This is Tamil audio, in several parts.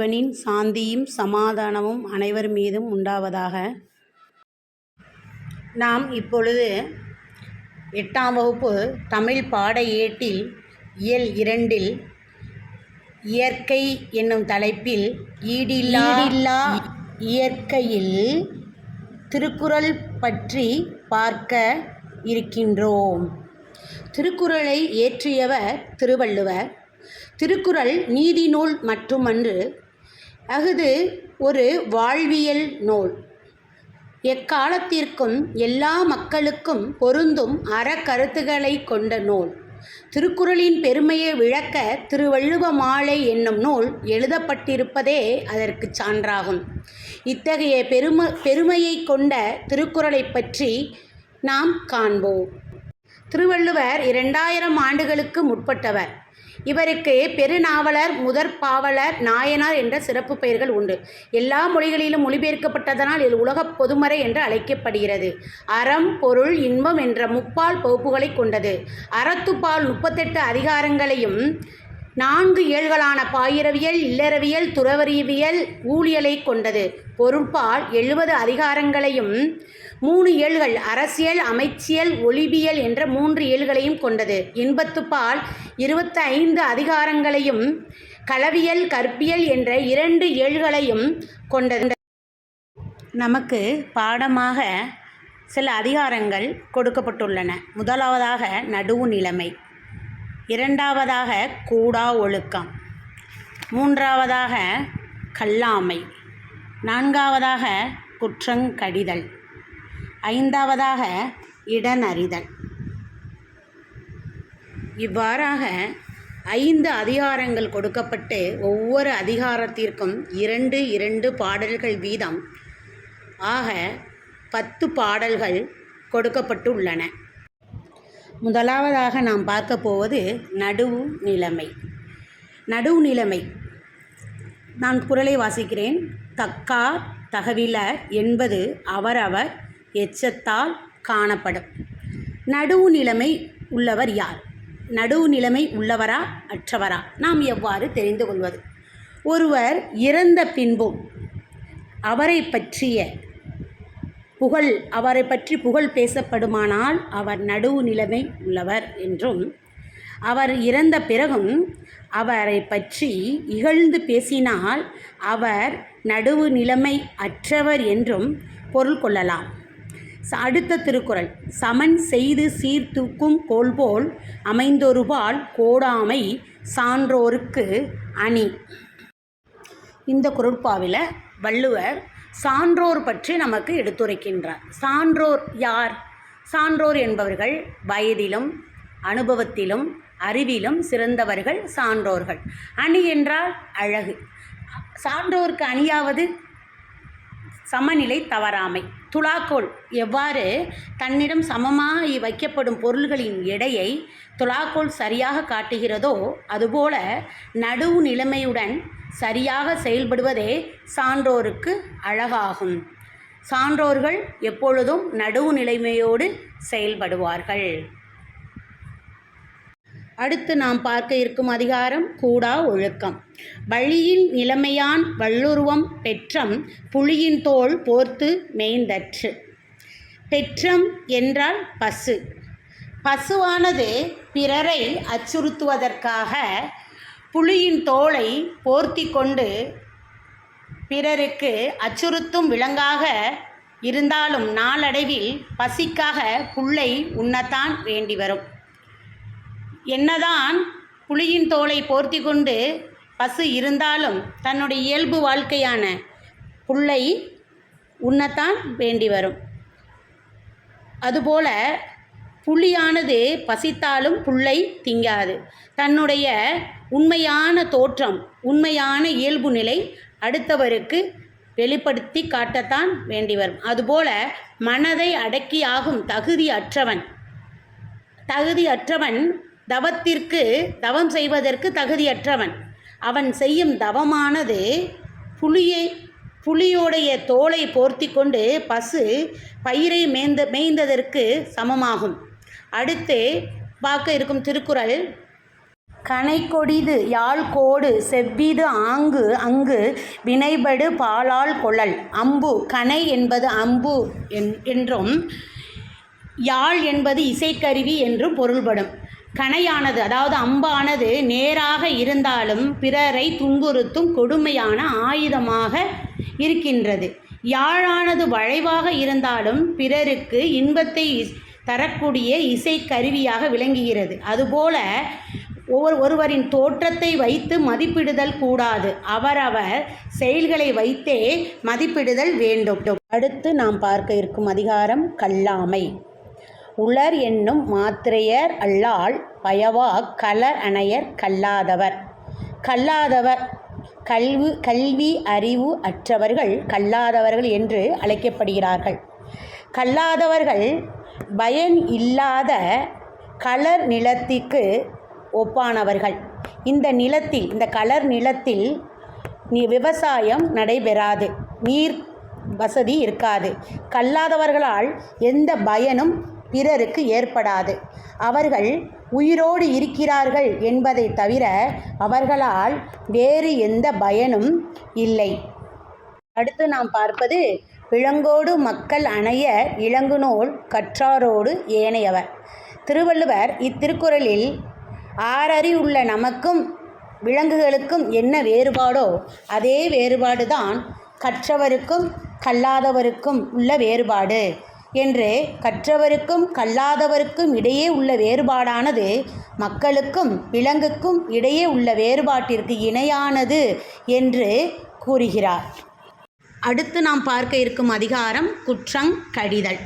இறைவனின் சாந்தியும் சமாதானமும் அனைவர் மீதும் உண்டாவதாக. நாம் இப்பொழுது எட்டாம் வகுப்பு தமிழ் பாட ஏட்டில் இயல் இரண்டில் இயற்கை என்னும் தலைப்பில் ஈடில்லா இயற்கையில் திருக்குறள் பற்றி பார்க்க இருக்கின்றோம். திருக்குறளை இயற்றியவர் திருவள்ளுவர். திருக்குறள் நீதி நூல் மட்டுமன்று அஃது ஒரு வாழ்வியல் நூல். எக்காலத்திற்கும் எல்லா மக்களுக்கும் பொருந்தும் அறக்கருத்துக்களை கொண்ட நூல். திருக்குறளின் பெருமையை விளக்க திருவள்ளுவ மாலை என்னும் நூல் எழுதப்பட்டிருப்பதே அதற்கு சான்றாகும். இத்தகைய பெரும பெருமையை கொண்ட திருக்குறளை பற்றி நாம் காண்போம். திருவள்ளுவர் இரண்டாயிரம் ஆண்டுகளுக்கு முற்பட்டவர். இவருக்கு பெருநாவலர் முதற்பாவலர் நாயனார் என்ற சிறப்பு பெயர்கள் உண்டு. எல்லா மொழிகளிலும் மொழிபெயர்க்கப்பட்டதனால் இது உலகப் பொதுமறை என்று அழைக்கப்படுகிறது. அறம் பொருள் இன்பம் என்ற முப்பால் பகுப்புகளை கொண்டது. அறத்துப்பால் முப்பத்தெட்டு அதிகாரங்களையும் நான்கு ஏழ்களான பாயிரவியல் இல்லறவியல் துறவறிவியல் ஊழியலை கொண்டது. பொருட்பால் எழுபது அதிகாரங்களையும் மூணு ஏழ்கள் அரசியல் அமைச்சியல் ஒலிபியல் என்ற மூன்று ஏழ்களையும் கொண்டது. இன்பத்துப்பால் இருபத்தி ஐந்து அதிகாரங்களையும் களவியல் கற்பியல் என்ற இரண்டு ஏழ்களையும் கொண்டது. நமக்கு பாடமாக சில அதிகாரங்கள் கொடுக்கப்பட்டுள்ளன. முதலாவதாக நடுவு நிலைமை இரண்டாவதாக கூடா ஒழுக்கம். மூன்றாவதாக கல்லாமை. நான்காவதாக குற்றங்கடிதல். ஐந்தாவதாக இடனறிதல். இவ்வாறாக ஐந்து அதிகாரங்கள் கொடுக்கப்பட்டு ஒவ்வொரு அதிகாரத்திற்கும் இரண்டு இரண்டு பாடல்கள் வீதம். ஆக பத்து பாடல்கள் கொடுக்கப்பட்டுள்ளன. முதலாவதாக நாம் பார்க்க போவது நடுவு நிலைமை. நடுவு நிலைமை. நான் குரலை வாசிக்கிறேன். தக்கார் தகவிலர் என்பது அவரவர் எச்சத்தால் காணப்படும். நடுவு நிலைமை உள்ளவர் யார்? நடுவு நிலைமை உள்ளவரா? அற்றவரா? நாம் எவ்வாறு தெரிந்து கொள்வது? ஒருவர் இறந்த பின்பும் அவரை பற்றிய புகழ் அவரை பற்றி புகழ் பேசப்படுமானால் அவர் நடுவு நிலைமை உள்ளவர் என்றும் அவர் இறந்த பிறகும் அவரை பற்றி இகழ்ந்து பேசினால் அவர் நடுவு நிலைமை அற்றவர் என்றும் பொருள் கொள்ளலாம். அடுத்த திருக்குறள். சமன் செய்து சீர்தூக்கும் கோல்போல் அமைந்தொருபால் கோடாமை சான்றோருக்கு அணி. இந்த குரட்பாவில் வள்ளுவர் சான்றோர் பற்றி நமக்கு எடுத்துரைக்கின்றார். சான்றோர் யார்? சான்றோர் என்பவர்கள் வயதிலும் அனுபவத்திலும் அறிவிலும் சிறந்தவர்கள் சான்றோர்கள். அணி என்றால் அழகு. சான்றோருக்கு அணியாவது சமநிலை தவறாமை. துலாக்கோல். எவ்வாறு? தன்னிடம் சமமாக வைக்கப்படும் பொருள்களின் எடையை துலாக்கோல் சரியாக காட்டுகிறதோ அதுபோல நடுவு நிலைமையுடன் சரியாக செயல்படுவதே சான்றோருக்கு அழகாகும். சான்றோர்கள் எப்பொழுதும் நடுவு நிலைமையோடு செயல்படுவார்கள். அடுத்து நாம் பார்க்க இருக்கும் அதிகாரம் கூடா ஒழுக்கம். வழியின் நிலைமையான் வள்ளுருவம் பெற்றம் புலியின் தோல் போர்த்து மேய்ந்தற்று. பெற்றம் என்றால் பசு. பசுவானது பிறரை அச்சுறுத்துவதற்காக புலியின் தோலை போர்த்தி கொண்டு பிறருக்கு அச்சுறுத்தும் விலங்காக இருந்தாலும் நாளடைவில் பசிக்காக புல்லை உண்ணத்தான் வேண்டி வரும் என்னதான் புலியின் தோலை போர்த்தி கொண்டு பசு இருந்தாலும் தன்னுடைய இயல்பு வாழ்க்கையான புல்லை உண்ணத்தான் வேண்டி வரும். அதுபோல புலியானது பசித்தாலும் புல்லை திங்காது. தன்னுடைய உண்மையான தோற்றம் உண்மையான இயல்பு நிலை அடுத்தவருக்கு வெளிப்படுத்தி காட்டத்தான் வேண்டி வரும். அதுபோல மனதை அடக்கியாகும் தகுதி அற்றவன் தகுதி அற்றவன் தவத்திற்கு தவம் செய்வதற்கு தகுதியற்றவன். அவன் செய்யும் தவமானது புலியை புலியோடைய தோலை போர்த்தி கொண்டு பசு பயிரை மேய்ந்த மேய்ந்ததற்கு சமமாகும். அடுத்து பார்க்க இருக்கும் திருக்குறள் கனைக்கொடிது யாழ்கோடு செவ்விது ஆங்கு அங்கு வினைபடு பாலால் கொழல். அம்பு கனை என்பது அம்பு என்- என்றும் யாழ் என்பது இசைக்கருவி என்றும் பொருள்படும். கணையானது அதாவது அம்பானது நேராக இருந்தாலும் பிறரை துன்புறுத்தும் கொடுமையான ஆயுதமாக இருக்கின்றது. யாழானது வளைவாக இருந்தாலும் பிறருக்கு இன்பத்தை தரக்கூடிய தரக்கூடிய இசைக்கருவியாக விளங்குகிறது. அதுபோல ஒவ்வொரு ஒருவரின் தோற்றத்தை வைத்து மதிப்பிடுதல் கூடாது. அவரவர் செயல்களை வைத்தே மதிப்பிடுதல் வேண்டும். அடுத்து நாம் பார்க்க இருக்கும் அதிகாரம் கல்லாமை. உலர் என்னும் மாத்திரையர் அல்லால் பயவா கலர் அணையர் கல்லாதவர். கல்லாதவர். கல்வி கல்வி அறிவு அற்றவர்கள் கல்லாதவர்கள் என்று அழைக்கப்படுகிறார்கள். கல்லாதவர்கள் பயன் இல்லாத கலர் நிலத்திற்கு ஒப்பானவர்கள். இந்த நிலத்தில் இந்த கலர் நிலத்தில் நீ விவசாயம் நடைபெறாது. நீர் வசதி இருக்காது. கல்லாதவர்களால் எந்த பயனும் பிறருக்கு ஏற்படாது. அவர்கள் உயிரோடு இருக்கிறார்கள் என்பதை தவிர அவர்களால் வேறு எந்த பயனும் இல்லை. அடுத்து நாம் பார்ப்பது விலங்கோடு மக்கள் அணைய இளங்குநூல் கற்றாரோடு ஏனையவர். திருவள்ளுவர் இத்திருக்குறளில் ஆறறி உள்ள நமக்கும் விலங்குகளுக்கும் என்ன வேறுபாடோ அதே வேறுபாடுதான் கற்றவருக்கும் கல்லாதவருக்கும் உள்ள வேறுபாடு. என்று கற்றவருக்கும் கல்லாதவருக்கும் இடையே உள்ள வேறுபாடானது மக்களுக்கும் விலங்குக்கும் இடையே உள்ள வேறுபாட்டிற்கு இணையானது என்று கூறுகிறார். அடுத்து நாம் பார்க்க இருக்கும் அதிகாரம் குற்றங் கடிதல்.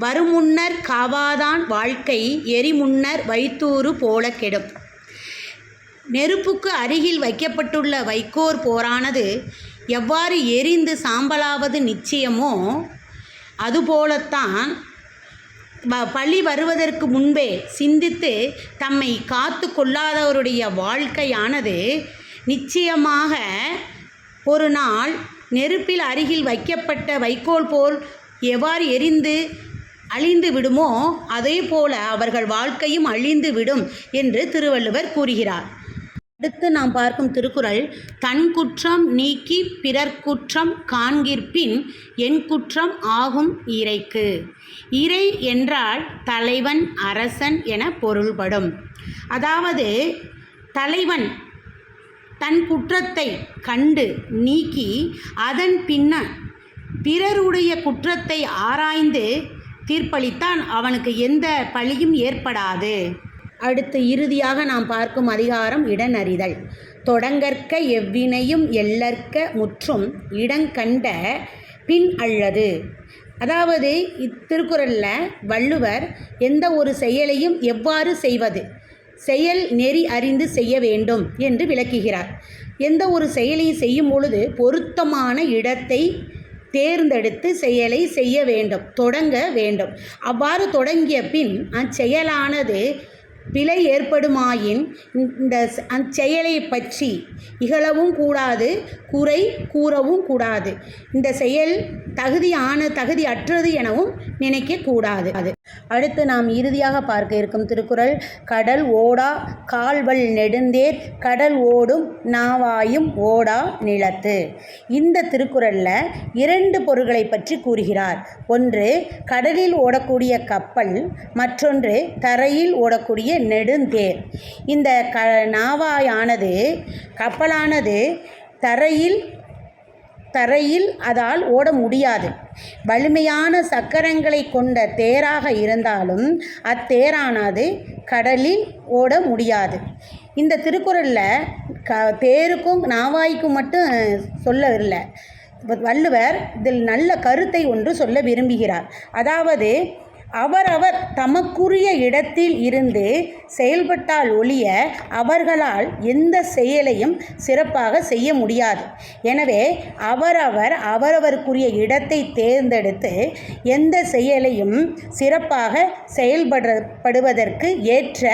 வருமுன்னர் காவாதான் வாழ்க்கை எரிமுன்னர் வைத்தூறு போல கெடும். நெருப்புக்கு அருகில் வைக்கப்பட்டுள்ள வைக்கோர் போரானது எவ்வாறு எரிந்து சாம்பலாவது நிச்சயமோ அதுபோலத்தான் வ- பழி வருவதற்கு முன்பே சிந்தித்து தம்மை காத்து கொள்ளாதவருடைய வாழ்க்கையானது நிச்சயமாக ஒரு நாள் நெருப்பில் அருகில் வைக்கப்பட்ட வைக்கோல் போல் எவ்வாறு எரிந்து அழிந்து விடுமோ அதே போல அவர்கள் வாழ்க்கையும் அழிந்து விடும் என்று திருவள்ளுவர் கூறுகிறார். அடுத்து நாம் பார்க்கும் திருக்குறள் தன் குற்றம் நீக்கி பிறர் குற்றம் காண்கிற்பின் என் குற்றம் ஆகும் இறைக்கு. இறை என்றால் தலைவன் அரசன் என பொருள்படும். அதாவது தலைவன் தன் குற்றத்தை கண்டு நீக்கி அதன் பின்ன பிறருடைய குற்றத்தை ஆராய்ந்து தீர்ப்பளித்தான் அவனுக்கு எந்த பழியும் ஏற்படாது. அடுத்து இறுதியாக நாம் பார்க்கும் அதிகாரம் இடனறிதல். தொடங்கற்க எவ்வினையும் எல்லற்க முற்றும் இடங்கண்ட பின் அல்லது. அதாவது இத்திருக்குறளில் வள்ளுவர் எந்த ஒரு செயலையும் எவ்வாறு செய்வது? செயல் நெறி அறிந்து செய்ய வேண்டும் என்று விளக்குகிறார். எந்த ஒரு செயலையும் செய்யும் பொழுது பொருத்தமான இடத்தை தேர்ந்தெடுத்து செயலை செய்ய வேண்டும் தொடங்க வேண்டும். அவ்வாறு தொடங்கிய பின் அச்செயலானது பிழை ஏற்படுமாயின் இந்த ச- அச்செயலை பற்றி இகழவும் கூடாது குறை கூறவும் கூடாது. இந்த செயல் தகுதியான தகுதி அற்றது எனவும் நினைக்கக்கூடாது அது அடுத்து நாம் இறுதியாக பார்க்க இருக்கும் திருக்குறள் கடல் ஓடா கால்வல் நெடுந்தேர் கடல் ஓடும் நாவாயும் ஓடா நிலத்து இந்த திருக்குறளில் இரண்டு பொருள்களை பற்றி கூறுகிறார். ஒன்று கடலில் ஓடக்கூடிய கப்பல் மற்றொன்று தரையில் ஓடக்கூடிய நெடுந்தேர் இந்த க நாவாயானது கப்பலானது தரையில் தரையில் அதால் ஓட முடியாது. வலிமையான சக்கரங்களை கொண்ட தேராக இருந்தாலும் அத்தேரானது கடலில் ஓட முடியாது. இந்த திருக்குறளில் க தேருக்கும் நாவாய்க்கும் மட்டும் சொல்ல இல்லை. வள்ளுவர் இதில் நல்ல கருத்தை ஒன்று சொல்ல விரும்புகிறார். அதாவது அவரவர் தமக்குரிய இடத்தில் இருந்து செயல்பட்டால் ஒழிய அவர்களால் எந்த செயலையும் சிறப்பாக செய்ய முடியாது. எனவே அவரவர் அவரவருக்குரிய இடத்தை தேர்ந்தெடுத்து எந்த செயலையும் சிறப்பாக செயல்படப்படுவதற்கு ஏற்ற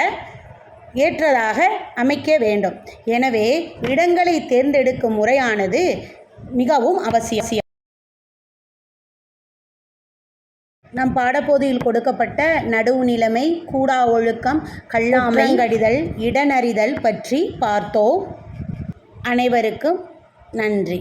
ஏற்றதாக அமைக்க வேண்டும். எனவே இடங்களை தேர்ந்தெடுக்கும் முறையானது மிகவும் அவசியம். நம் பாடப்போதியில் கொடுக்கப்பட்ட நடுவு நிலைமை கூடா ஒழுக்கம் கல்லாமை கடிதல் இடனறிதல் பற்றி பார்த்தோம். அனைவருக்கும் நன்றி.